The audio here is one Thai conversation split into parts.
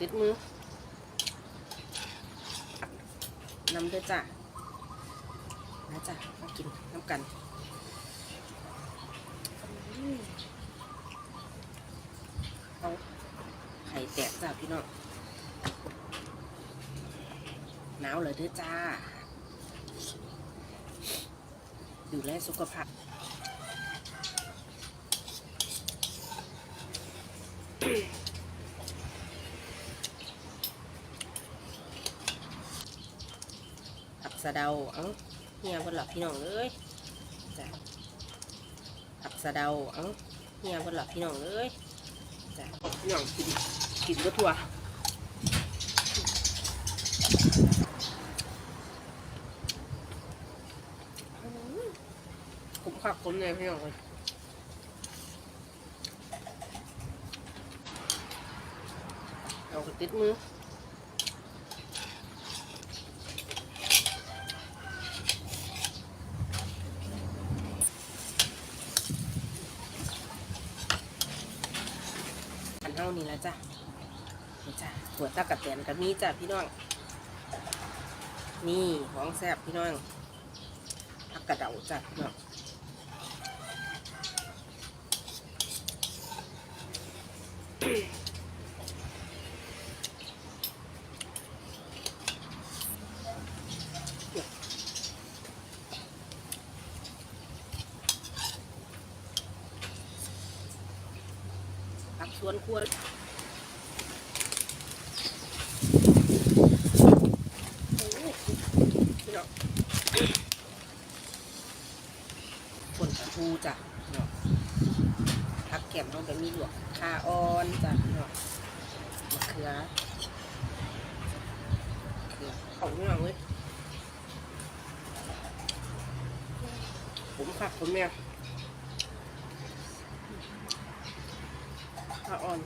ติดมือนำเด้อจ้ะนะจ้ะมากินน้ำกันเอาไข่แตกจ้ะพี่น้องหนาวเลยเด้อจ้า ดูแลสุขภาพผัก สะเดาเอ้าเฮียบนหลับพี่น้องเลยจ้ะผักสะเดาเอ้าเฮียบนหลับพี่น้องเลยจ้ะพี่น้องกินกินก็ทั่วผมขับผมเลยพี่น้องเลยเอาติดมือ อันเท่านี้แล้วจ้ะนี่จ้ะหัวตะกะเตียนกับมีจ้ะพี่น้อง นี่ของแซ่บพี่น้องผักกระเดาจ้ะพี่น้องอืมส วนครัวโอ้ยพี่น้องฝนปลาทูจ้ะผักแก้มเราแบบมีหลวกคาออนจ้ะมะเขือเขือของพี่น้องเว้ยผมผักผมแม่ย คาออน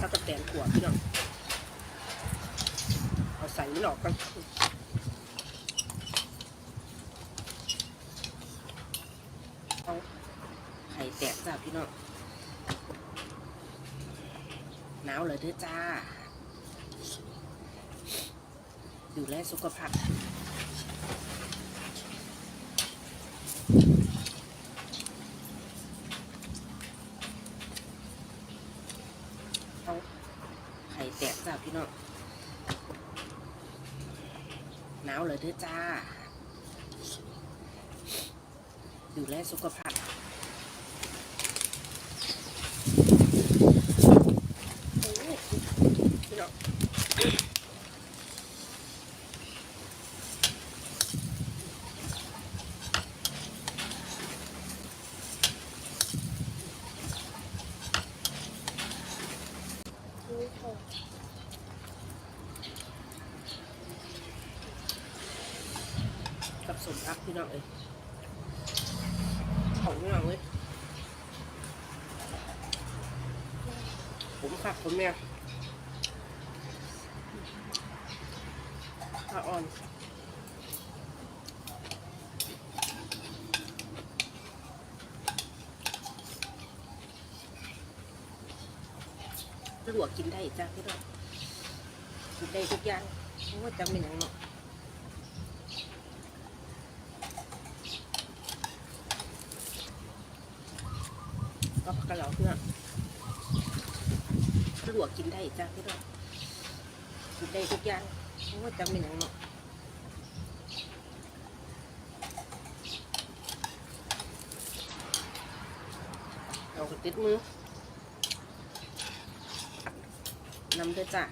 ถ้ากระแตนขวดพี่น้องเอาใส่หลอกกันเอาไข่แตกจ้าพี่น้องหนาวเลยเด้อจ้า ดูแลสุขภาพเอาไข่แตกจ้าพี่น้องหนาวเลยเด้อจ้า ดูแลสุขภาพ โอ้ยพี่น้องกับ สมอัพพี่น้องเอ้ยของพี่น้องเว้ยผมขับผมแม่ยขาอ่อนลวกกินได้จ้ะพี่น้องกินได้ทุกอย่างเพราะว่าจำเป็นอย่างเนาะ ก็ผักกะเหล่าเพื่อนลวกกินได้จ้ะพี่น้องกินได้ทุกอย่างเพราะว่าจำเป็นอย่างเนาะเอากระติดมือน้ำด้อจ้ะ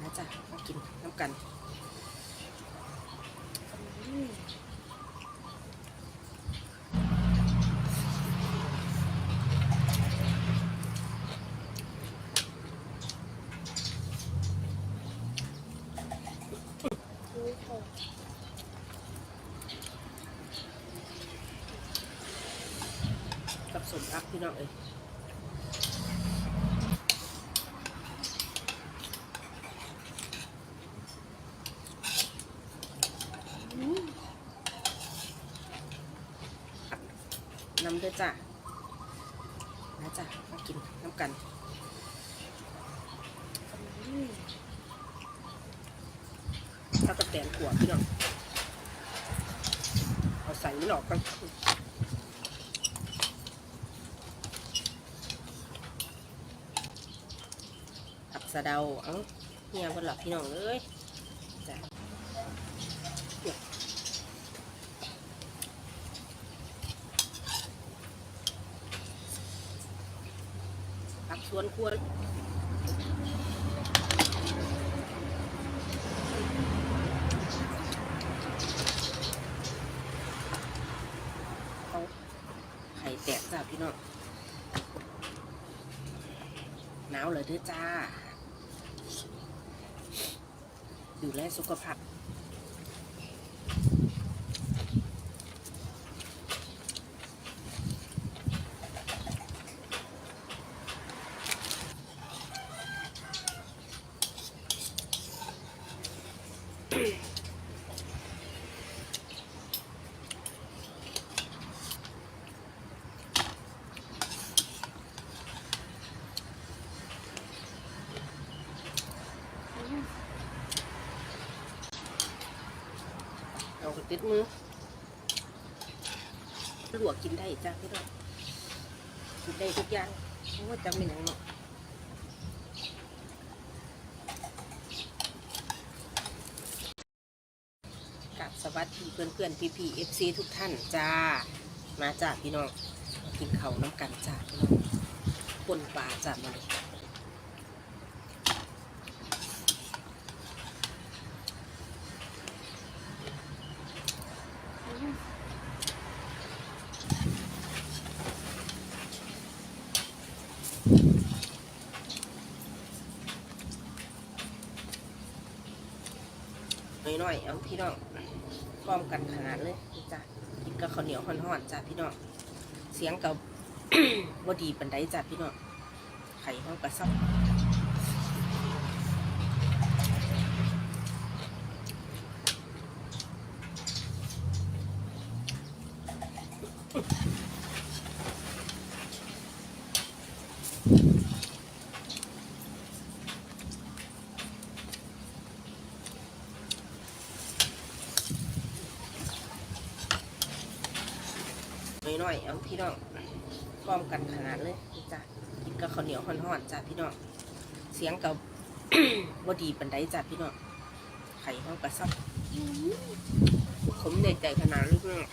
นะจ้ะมากินน้ำกัน กับสมพักพี่น้องเอ้ยน้ำด้วยจ้ะนะจ้ะมากินน้ำกัน ถ้ากระแตนขวบพี่น้องเอาใส่หลอกกันอับสะเดาเอ้าเฮียบนหลับพี่น้องเลยจ้ะผักสวนครัวเอาไข่แตกจ้า พี่น้องหนาวเลยด้วยจ้า ดูแลสุขภาพ เอา ติดมือลวกกินได้จ้าพี่น้องกินได้ทุกอย่างเพราะว่าจะไม่หนังเนาะกับสวัสดีเพื่อนเพื่อนพี่พีเอฟซีทุกท่านจ้า มาจ้าพี่น้อง กินเขาน้ำกันจ้าพี่น้องปนปลาจ้ามาเลย น้อยเอาพี่น้องพร้อมกันขนาดเลยจ้ะกินกับข้าวเหนียวห่อนๆจ้ะพี่น้องเสียงกับว่าดีปันไดจ้ะพี่น้องไข่ห้องกระซับ น้อยๆเอาพี่น้องพร้อมกันขนาดเลยจ้ะกินกับข้าวเหนียวห่อนๆจ้ะพี่น้องเสียงกับว่าดีปันไดจ้ะพี่น้องไข่ห้องกระซับผมในใจขนาดลูกน้อง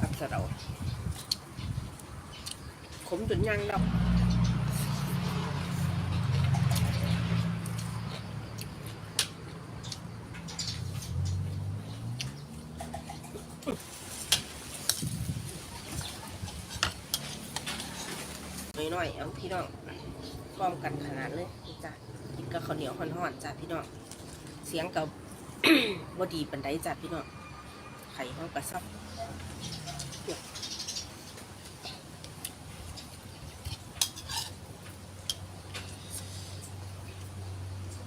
อับสะเดาขมจนยังดอก น้อยๆเอาพี่น้องพร้อมกันขนาดเลยจ้ะกินกับข้าวเหนียวห่อนๆจ้ะพี่น้องเสียงกับว่ดีปันไดจ้ะพี่น้องไข่ห้องกระซับ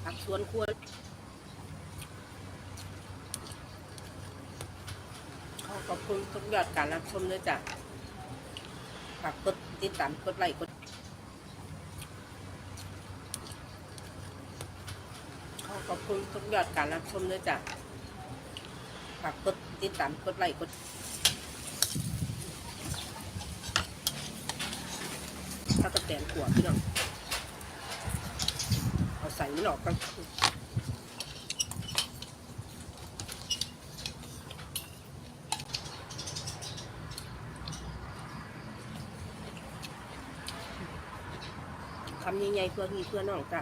ผักสวนครัวขอขอบคุณทุกยอดการรับชมด้วยจ้ะ ฝากกดติดตามกดไลค์กดขอขอบคุณทุกยอดการรับชมด้วยจ้ะฝากกดติดตามกดไลค์กดถ้ากระแตนขวบพี่น้องเอาใส่หลอกกัน คำใหญ่ๆเพื่อพี่เพื่อน้องจ้ะ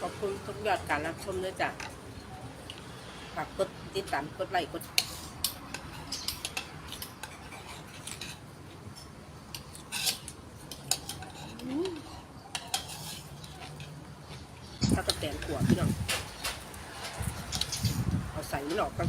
ขอบคุณทุกยอดการรับชมด้วยจ้ะฝากกดติดตามกดไลค์กดถ้ากระแตนขวบพี่น้อง เอาใส่หลอกกัน